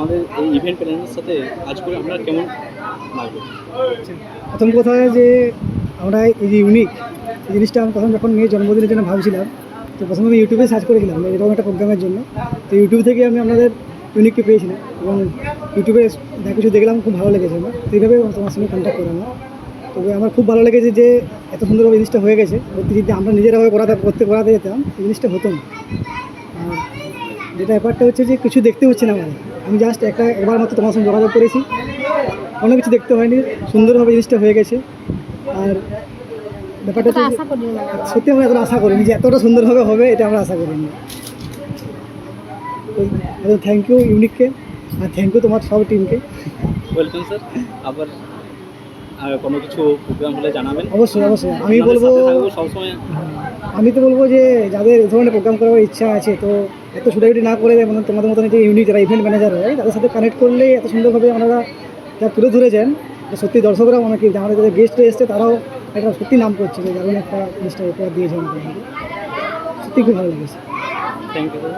আমাদের এই ইভেন্ট প্ল্যানের সাথে কাজ করে আপনার কেমন লাগবে প্রথম কথা যে আমরা এই যে ইউনিক এই জিনিসটা আমি প্রথম যখন মেয়ে জন্মদিনের জন্য ভাবছিলাম, তো প্রথমে আমি ইউটিউবে সার্চ করেছিলাম এরকম একটা প্রোগ্রামের জন্য। তো ইউটিউব থেকে আমি আপনাদের ইউনিককে পেয়েছিলাম এবং ইউটিউবে যা কিছু দেখলাম, খুব ভালো লেগেছে আমার। তো এইভাবে তোমার সঙ্গে কন্ট্যাক্ট করলাম। তবে আমার খুব ভালো লেগেছে যে এত সুন্দরভাবে জিনিসটা হয়ে গেছে। যদি আমরা নিজেরাভাবে করাতে করতে করাতে যেতাম, এই জিনিসটা হতো না। যেটা ব্যাপারটা হচ্ছে যে কিছু দেখতে হচ্ছে না মানে আমি জাস্ট একটা একবার মাত্র তোমার সঙ্গে যোগাযোগ করেছি। অনেক কিছু দেখতে হয়নি সুন্দরভাবে জিনিসটা হয়ে গেছে। আর ব্যাপারটা হচ্ছে যে- আশা করি না সত্যি আমরা এতটা আশা করিনি যে এতটা সুন্দরভাবে হবে এটা আমরা আশা করিনি। তো থ্যাংক ইউ ইউনিককে আর থ্যাংক ইউ তোমার সব টিমকে ওয়েলকাম স্যার আবার আর কোনো কিছু প্রোগ্রাম হলে জানাবেন? অবশ্যই অবশ্যই। আমি বলব সবসময়। আমি তো বলব যে যাদের এই ধরনের প্রোগ্রাম করার ইচ্ছা আছে তো এত ছুটাছুটি না করে মানে তোমাদের মতন যে ইউনিক যারা ইভেন্ট ম্যানেজার হয়, তাদের সাথে কানেক্ট করলে এত সুন্দরভাবে আপনারা যা তুলে ধরেছেন সত্যি দর্শকরাও অনেকে, আমাদের যাদের গেস্ট এসছে, তারাও একটা সত্যি নাম করছে যে দারুণ একটা জিনিসটা উপহার দিয়েছে আমাদের। সত্যি খুব ভালো লেগেছে। Thank you